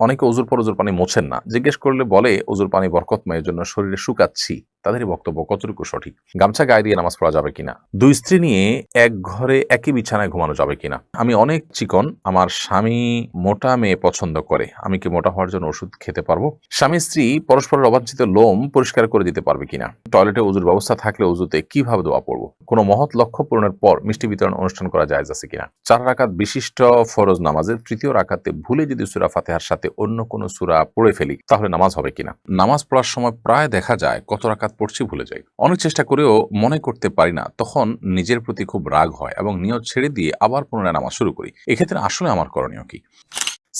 অনেকে অজুর পর অজুর পানি মোছেন না। জিজ্ঞেস করলে বলে অজুর পানি বরকতময় জন্য শরীরে শুকাচ্ছি। তাদেরই বক্তব্য কতটুকু সঠিক? গামছা গায়ে দিয়ে নামাজ পড়া যাবে কিনা? দুই স্ত্রী নিয়ে এক ঘরে একই বিছানায় ঘুমানো যাবে কিনা? আমি অনেক চিকন, আমার স্বামী মোটা মেয়ে পছন্দ করে। আমি কি মোটা হওয়ার জন্য ওষুধ খেতে পারব? স্বামী স্ত্রী পরস্পরের অবাঞ্ছিত লোম পরিষ্কার করে দিতে পারবে কিনা? টয়লেটে উজুর ব্যবস্থা থাকলে উজুতে কীভাবে দোয়া পড়ব? কোনো মহৎ লক্ষ্য পূরণের পর মিষ্টি বিতরণ অনুষ্ঠান করা যায় আছে কিনা? চার রাকাত বিশিষ্ট ফরজ নামাজের তৃতীয় রাকাতে ভুলে যদি সুরা ফাতেহার সাথে অন্য কোনো সুরা পড়ে ফেলি, তাহলে নামাজ হবে কিনা? নামাজ পড়ার সময় প্রায় দেখা যায় কত রাকাত পড়ছি ভুলে যাই। অনেক চেষ্টা করেও মনে করতে পারি না, তখন নিজের প্রতি খুব রাগ হয় এবং নিয়ত ছেড়ে দিয়ে আবার পুনরায় নামাজ শুরু করি। এক্ষেত্রে আসলে আমার করণীয় কি?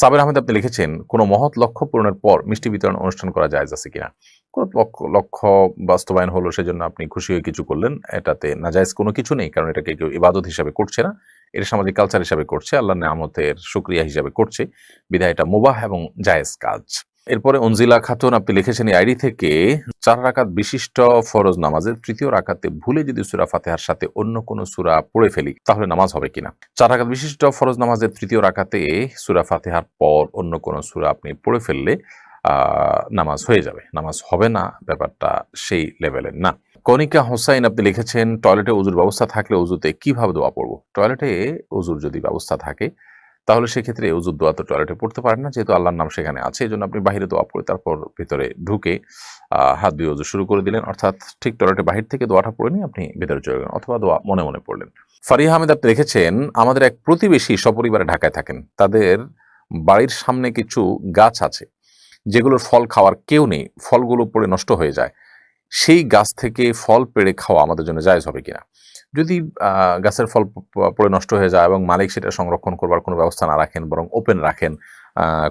সাবের আহমেদ, আপনি লিখেছেন, কোনো মহৎ লক্ষ্য পূরণের পর মিষ্টি বিতরণ অনুষ্ঠান করা যায় আছে কিনা? কোনো লক্ষ্য লক্ষ্য বাস্তবায়ন হলো সেজন্য আপনি খুশি হয়ে কিছু করলেন, এটাতে নাজায়জ কোনো কিছু নেই, কারণ এটাকে কেউ ইবাদত হিসাবে করছে না। এটা সামাজিক কালচার হিসাবে করছে আল্লাহ নামতের সুক্রিয়া হিসাবে করছে। বিধায় এটা মোবাহ এবং জায়েজ কাজ। এরপরে অঞ্জিলা খাতুন, আপনি লিখেছেন এই আইডি থেকে চার রাকাত বিশিষ্ট ফরজ নামাজের তৃতীয় রাকাতে ভুলে যদি সুরা ফাতেহার সাথে অন্য কোনো সুরা পড়ে ফেলি, তাহলে নামাজ হবে কিনা? চার রাকাত বিশিষ্ট ফরজ নামাজের তৃতীয় রাকাতে সুরা ফাতেহার পর অন্য কোনো সুরা আপনি পড়ে ফেললে নামাজ হয়ে যাবে। নামাজ হবে না, ব্যাপারটা সেই লেভেলের না। কনিকা হোসাইন, আপনি লিখেছেন, টয়লেটে উজুর ব্যবস্থা থাকলে উজুতে কীভাবে দোয়া পড়ব? টয়লেটে উজুর যদি ব্যবস্থা থাকে তাহলে সেক্ষেত্রে উজুর দোয়া তো টয়লেটে পড়তে পারেন না, যেহেতু আল্লাহর নাম সেখানে আছে, এই জন্য আপনি বাহিরে দোয়া পড়ে তারপর ভিতরে ঢুকে হাত দিয়ে উজু শুরু করে দিলেন। অর্থাৎ ঠিক টয়লেটে বাহির থেকে দোয়াটা পড়ে নিয়ে আপনি ভিতরে চলে গেলেন, অথবা দোয়া মনে মনে পড়লেন। ফারিয়া আহমেদ, আপনি লিখেছেন আমাদের এক প্রতিবেশী সপরিবারে ঢাকায় থাকেন। তাদের বাড়ির সামনে কিছু গাছ আছে, যেগুলোর ফল খাওয়ার কেউ নেই, ফলগুলো পড়ে নষ্ট হয়ে যায়। সেই গাছ থেকে ফল পেড়ে খাওয়া আমাদের জন্য জায়জ হবে কিনা? যদি গাছের ফল পড়ে নষ্ট হয়ে যায় এবং মালিক সেটা সংরক্ষণ করবার কোনো ব্যবস্থা না রাখেন, বরং ওপেন রাখেন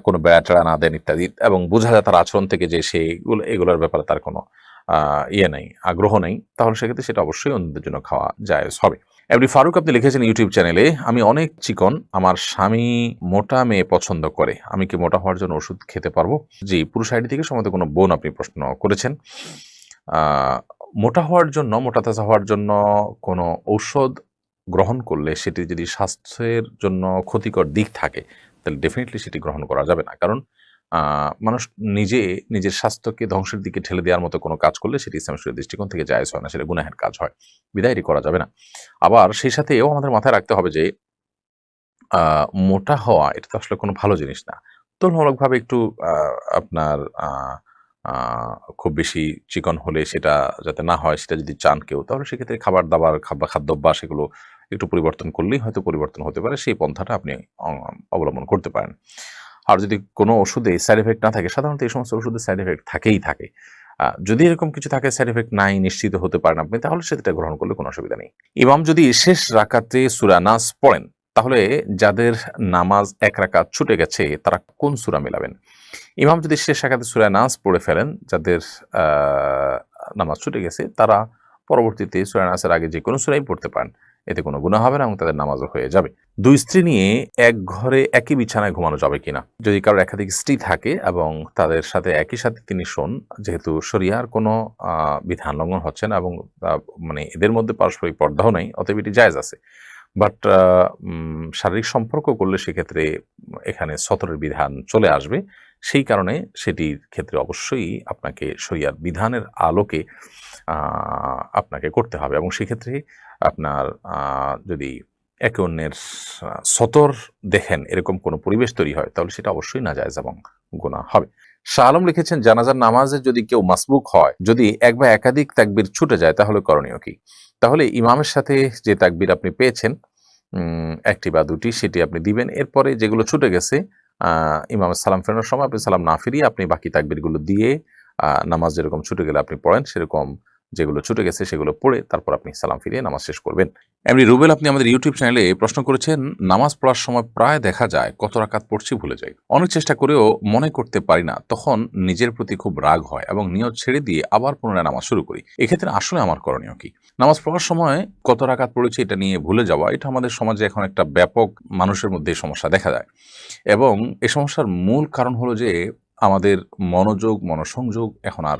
কোনো বেড়া টেড়া না দেন ইত্যাদি, এবং বোঝা যায় তার আচরণ থেকে যে সেইগুলো এগুলোর ব্যাপারে তার কোনো ইয়ে নেই, আগ্রহ নেই, তাহলে সেক্ষেত্রে সেটা অবশ্যই অন্যদের জন্য খাওয়া জায়েজ হবে। এমনি ফারুক, আপনি লিখেছেন ইউটিউব চ্যানেলে, আমি অনেক চিকন, আমার স্বামী মোটা মেয়ে পছন্দ করে, আমি কি মোটা হওয়ার জন্য ওষুধ খেতে পারব? জি, পুরুষ আইডি থেকে সম্ভবত কোনো বোন আপনি প্রশ্ন করেছেন। মোটা হওয়ার জন্য, মোটা তাজা হওয়ার জন্য কোনো ঔষধ গ্রহণ করলে সেটি যদি স্বাস্থ্যের জন্য ক্ষতিকর দিক থাকে, তাহলে ডেফিনেটলি সেটি গ্রহণ করা যাবে না। কারণ মানুষ নিজে নিজের স্বাস্থ্যকে ধ্বংসের দিকে ঠেলে দেওয়ার মতো কোনো কাজ করলে সেটি ইসলাম শরীয়তের দৃষ্টিকোণ থেকে জায়জ হয় না, সেটা গুনাহের কাজ হয় বিদায় করা যাবে না। আবার সেই সাথে এও আমাদের মাথায় রাখতে হবে যে মোটা হওয়া এটা তো আসলে কোনো ভালো জিনিস না। তুলনামূলকভাবে একটু আপনার খুব বেশি চিকন হলে সেটা যাতে না হয়, সেটা যদি চান কেউ, তাহলে সেক্ষেত্রে খাবার দাবার, খাবার, খাদ্যাভ্যাস এগুলো একটু পরিবর্তন করলেই হয়তো পরিবর্তন হতে পারে। সেই পন্থাটা আপনি অবলম্বন করতে পারেন। আর যদি কোনো ওষুধে সাইড এফেক্ট না থাকে, সাধারণত এই সমস্ত ওষুধে সাইড এফেক্ট থাকেই থাকে। যদি এরকম কিছু থাকে সাইড এফেক্ট নাই, নিশ্চিত হতে পারেন আপনি, তাহলে সেটা গ্রহণ করলে কোনো অসুবিধা নেই। ইমাম যদি শেষ রাকাতে সুরা নাস পড়েন তাহলে যাদের নামাজ এক রাকাত ছুটে গেছে, তারা কোন সুরা মেলাবেন? ইমাম যদি শেষ রাকাতে সুরা নাস পড়ে ফেলেন, যাদের নামাজ ছুটে গেছে, তারা পরবর্তীতে সুরা নাসের আগে যে কোনো সুরাই পড়তে পারেন। এতে কোনো গুণা হবে না এবং তাদের নামাজও হয়ে যাবে। দুই স্ত্রী নিয়ে এক ঘরে একই বিছানায় ঘুমানো যাবে কিনা? যদি কারোর একাধিক স্ত্রী থাকে এবং তাদের সাথে একই সাথে তিনি শোন, যেহেতু শরিয়ার কোনো বিধান লঙ্ঘন হচ্ছে না এবং মানে এদের মধ্যে পারস্পরিক পর্দাও নাই, অতএব এটি জায়জ আছে। বাট শারীরিক সম্পর্ক করলে সেক্ষেত্রে এখানে সতরের বিধান চলে আসবে। সেই কারণে সেটির ক্ষেত্রে অবশ্যই আপনাকে শরিয়ার বিধানের আলোকে আপনাকে করতে হবে। এবং সেক্ষেত্রে আপনার যদি একে অন্যের সতর দেখেন, এরকম কোনো পরিবেশ তৈরি হয়, তাহলে সেটা অবশ্যই নাজায়জ এবং গুণা হবে। শাহ আলম লিখেছেন, জানাজার নামাজে যদি কেউ মাসবুক হয়, যদি এক বা একাধিক তাকবির ছুটে যায়, তাহলে করণীয় কি? তাহলে ইমামের সাথে যে তাকবির আপনি পেয়েছেন একটি বা দুটি, সেটি আপনি দিবেন। এরপরে যেগুলো ছুটে গেছে ইমামের সালাম ফেরানোর সময় আপনি সালাম না ফিরিয়ে আপনি বাকি তাকবিরগুলো দিয়ে নামাজ যেরকম ছুটে গেলে আপনি পড়েন, সেরকম যেগুলো ছুটে গেছে সেগুলো পড়ে তারপর আপনি সালাম ফিরিয়ে নামাজ শেষ করবেন। এমনি রুবেল, আপনি আমাদের ইউটিউব চ্যানেলে প্রশ্ন করেছেন, নামাজ পড়ার সময় প্রায় দেখা যায় কত রাকাত পড়ছি ভুলে যাই। অনেক চেষ্টা করেও মনে করতে পারি না, তখন নিজের প্রতি খুব রাগ হয় এবং নিয়ত ছেড়ে দিয়ে আবার পুনরায় নামাজ শুরু করি। এক্ষেত্রে আসলে আমার করণীয় কি? নামাজ পড়ার সময় কত রাকাত পড়েছি এটা নিয়ে ভুলে যাওয়া, এটা আমাদের সমাজে এখন একটা ব্যাপক মানুষের মধ্যে সমস্যা দেখা যায়। এবং এ সমস্যার মূল কারণ হলো যে আমাদের মনোযোগ, মনোসংযোগ এখন আর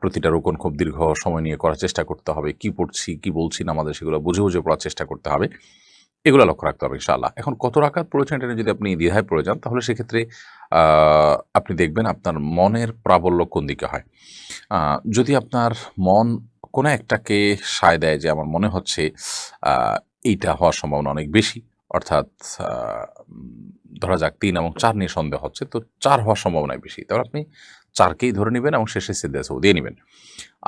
প্রতিটা রোকন খুব দীর্ঘ সময় নিয়ে করার চেষ্টা করতে হবে। কি পড়ছি, কি বলছি না আমাদের সেগুলো বুঝে বুঝে পড়ার চেষ্টা করতে হবে। এগুলো লক্ষ্য রাখতে হবে ইনশাআল্লাহ। এখন কত রাকাত পড়েছেন এটা যদি আপনি দ্বিধায় পড়ে যান, তাহলে সেক্ষেত্রে আপনি দেখবেন আপনার মনের প্রাবল্য কোন দিকে হয়। যদি আপনার মন কোনো একটাকে সায় দেয় যে আমার মনে হচ্ছে এইটা হওয়ার সম্ভাবনা অনেক বেশি, অর্থাৎ ধরা যাক তিন এবং চার নিয়ে সন্দেহ হচ্ছে, তো চার হওয়ার সম্ভাবনা বেশি। তাহলে আপনি চারকেই ধরে নেবেন এবং শেষে সিদ্ধাসও দিয়ে নেবেন।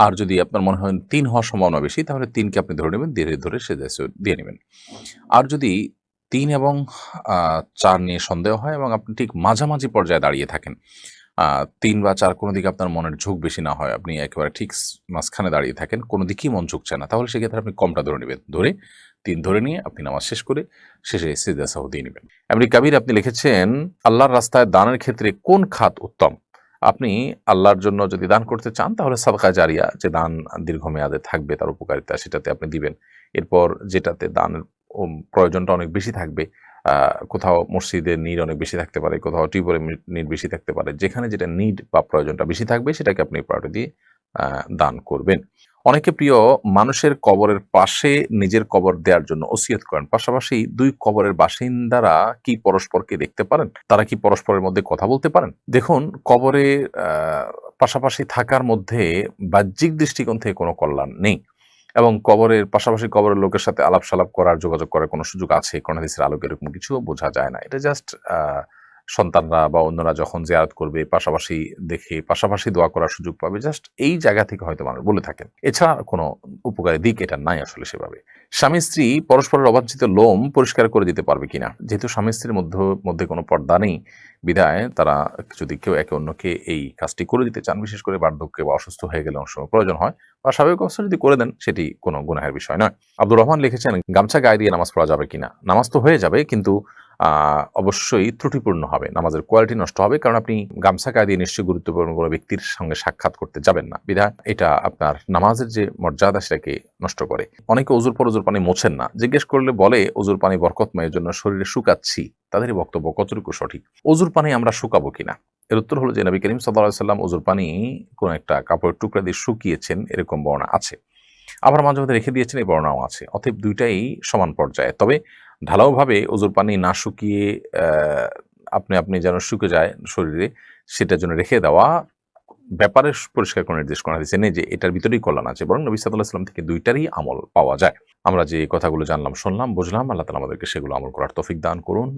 আর যদি আপনার মনে হয় তিন হওয়ার সম্ভাবনা বেশি, তাহলে তিনকে আপনি ধরে নেবেন, ধীরে ধরে সিদ্ধাসও দিয়ে নেবেন। আর যদি তিন এবং চার নিয়ে সন্দেহ হয় এবং আপনি ঠিক মাঝামাঝি পর্যায়ে দাঁড়িয়ে থাকেন তিন বা চার কোনো দিকে আপনার মনের ঝোঁক বেশি না হয়, আপনি একেবারে ঠিক মাঝখানে দাঁড়িয়ে থাকেন, কোনো দিকেই মন ঝুঁকছে না, তাহলে সেক্ষেত্রে আপনি কমটা ধরে নেবেন। ধরে, তিন ধরে নিয়ে আপনি নামাজ শেষ করে শেষে সিদ্দাসাহ দিয়ে নেবেন। এমনি কাবির আপনি লিখেছেন, আল্লাহর রাস্তায় দানের ক্ষেত্রে কোন খাত উত্তম? আপনি আল্লাহর জন্য যদি দান করতে চান, তাহলে সাদকা জারিয়া যে দান দীর্ঘমেয়াদে থাকবে, তার উপকারিতা সেটাতে আপনি দিবেন। এরপর যেটাতে দানের প্রয়োজনটা অনেক বেশি থাকবে কোথাও মসজিদের নিড অনেক বেশি থাকতে পারে, কোথাও টিউবওয়েলের নিড বেশি থাকতে পারে, যেখানে যেটা নিড বা প্রয়োজনটা বেশি থাকবে, সেটাকে আপনি প্রায়োরিটি দিয়ে দান করবেন। অনেকে প্রিয় মানুষের কবরের পাশে নিজের কবর দেওয়ার জন্য ওসিয়ত করেন। পাশাপাশি দুই কবরের বাসিন্দারা কি পরস্পরকে দেখতে পারেন? তারা কি পরস্পরের মধ্যে কথা বলতে পারেন? দেখুন, কবরে পাশাপাশি থাকার মধ্যে বাহ্যিক দৃষ্টিকোণ থেকে কোনো কল্যাণ নেই এবং কবরের পাশাপাশি কবরের লোকের সাথে আলাপ সালাপ করার, যোগাযোগ করার কোনো সুযোগ আছে? কোন হাদিসের আলোকে এরকম কিছু বোঝা যায় না। এটা জাস্ট সন্তানরা বা অন্যরা যখন জিয়ারত করবে, পাশাপাশি দেখে, পাশাপাশি দোয়া করার সুযোগ পাবে জাস্ট এই জায়গা থেকে হয়তো মানুষ বলে থাকেন। এছাড়া কোনো উপকারী দিক এটা নাই আসলে সেভাবে। স্বামী স্ত্রী পরস্পরের অবাঞ্ছিত লোম পরিষ্কার করে দিতে পারবে কিনা? যেহেতু স্বামী স্ত্রীর মধ্যে মধ্যে কোনো পর্দা নেই, বিদায় তারা যদি কেউ একে অন্যকে এই কাজটি করে দিতে চান, বিশেষ করে বার্ধক্যে বা অসুস্থ হয়ে গেলে অনেক সময় প্রয়োজন হয়। বা স্বাভাবিক অবস্থা যদি করে দেন, সেটি কোনো গুনাহের বিষয় নয়। আব্দুর রহমান লিখেছেন, গামছা গায়ে দিয়ে নামাজ পড়া যাবে কিনা? নামাজ তো হয়ে যাবে, কিন্তু অবশ্যই ত্রুটিপূর্ণ হবে। নামাজের কোয়ালিটি নষ্ট হবে, কারণ আপনি গামছা গায়ে দিয়ে নিশ্চয়ই গুরুত্বপূর্ণ কোনো ব্যক্তির সঙ্গে সাক্ষাৎ করতে যাবেন না। বিধায় এটা আপনার নামাজের যে মর্যাদা, সেটাকে নষ্ট করে। অনেকে অজুর পর অজুর পানি মোছেন না। জিজ্ঞেস করলে বলে অজুর পানি বরকতময়ের জন্য শরীরে শুকাচ্ছি। তাদের বক্তব্য কতটুকু সঠিক? অজুর পানি আমরা শুকাবো কিনা? এর উত্তর হলো যে, নবী করিম সাল্লাহ সাল্লাম অজুর পানি কোনো একটা কাপড়ের টুকরা দিয়ে শুকিয়েছেন, এরকম বর্ণনা আছে। আবার মাঝে মাঝে রেখে দিয়েছেন, এই বর্ণনাও আছে। অতএব দুইটাই সমান পর্যায়ে। তবে ঢালাওভাবে ওজুর পানি না শুকিয়ে আপনি আপনি যেন শুকে যায় শরীরে, সেটার জন্য রেখে দেওয়া ব্যাপারে পরিষ্কার করে নির্দেশ করা হয়েছে। যে এটার ভিতরেই কল্যাণ আছে, বরং নবী সাদুল্লাহ সাল্লাম থেকে দুইটারই আমল পাওয়া যায়। আমরা যে কথাগুলো জানলাম, শুনলাম, বুঝলাম, আল্লাহ তালা আমাদেরকে সেগুলো আমল করার তফিক দান করুন।